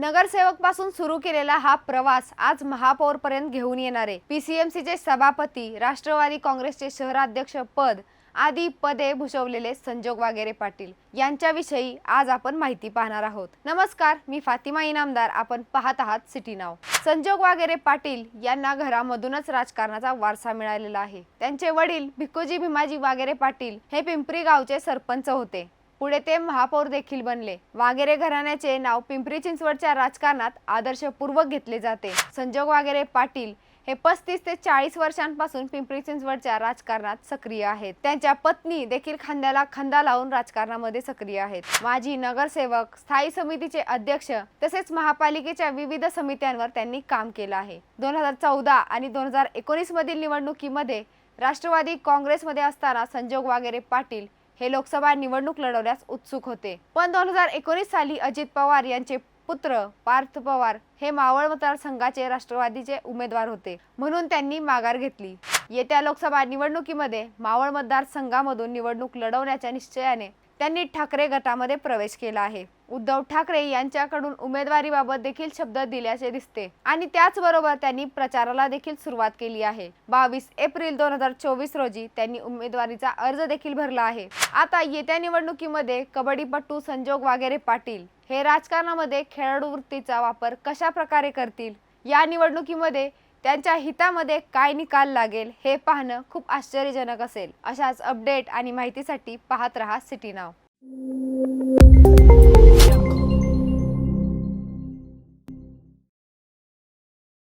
नगरसेवकपासून सुरू केलेला हा प्रवास आज महापौरपर्यंत घेऊन येणारे पीसीएमसी चे सभापती राष्ट्रवादी काँग्रेसचे शहराध्यक्ष पद आदी पदे भूषवलेले संजोग वागेरे पाटील यांच्याविषयी आज आपण माहिती पाहणार आहोत. नमस्कार मी फातिमा इनामदार. आपण पाहत आहात सिटी नाव. संजोग वागेरे पाटील यांना घरामधूनच राजकारणाचा वारसा मिळालेला आहे. त्यांचे वडील भिकोजी भीमाजी वागेरे पाटील हे पिंपरी गावचे सरपंच होते. पुढे ते महापौर देखील बनले. वागेरे घराण्याचे नाव पिंपरी चिंचवडच्या राजकारणात आदर्शपूर्वक घेतले जाते. संजोग वागेरे पाटील हे पस्तीस ते चाळीस वर्षांपासून पिंपरी चिंचवडच्या राजकारणात सक्रिय आहेत. त्यांच्या पत्नी देखील खांद्याला खांदा लावून राजकारणामध्ये सक्रिय आहेत. माजी नगरसेवक स्थायी समितीचे अध्यक्ष तसेच महापालिकेच्या विविध समित्यांवर त्यांनी काम केलं आहे. दोन हजार चौदा आणि दोन हजार एकोणीस मधील निवडणुकीमध्ये राष्ट्रवादी काँग्रेसमध्ये असताना संजोग वागेरे पाटील हे लोकसभा निवडणूक लढवण्यास उत्सुक होते. पण दोन हजार एकोणीस साली अजित पवार यांचे पुत्र पार्थ पवार हे मावळ मतदारसंघाचे राष्ट्रवादीचे उमेदवार होते. म्हणून त्यांनी माघार घेतली. येत्या लोकसभा निवडणुकीमध्ये मावळ मतदारसंघामधून निवडणूक लढवण्याच्या निश्चयाने त्यांनी ठाकरे गटामध्ये प्रवेश केला आहे. उद्धव ठाकरे यांच्याकडून उमेदवारीबाबत देखील शब्द दिल्याचे दिसते आणि त्याचबरोबर त्यांनी प्रचाराला देखील सुरुवात केली आहे. बावीस एप्रिल दोन हजार चोवीस रोजी त्यांनी उमेदवारीचा अर्ज देखील भरला आहे. आता येत्या निवडणुकीमध्ये कबड्डीपटू संजोग वागेरे पाटील हे राजकारणामध्ये खेळाडू वृत्तीचा वापर कशा प्रकारे करतील? या निवडणुकीमध्ये त्यांच्या हितामध्ये काय निकाल लागेल हे पाहणं खूप आश्चर्यजनक असेल. अशाच अपडेट आणि माहितीसाठी पाहत रहा सिटी नाव.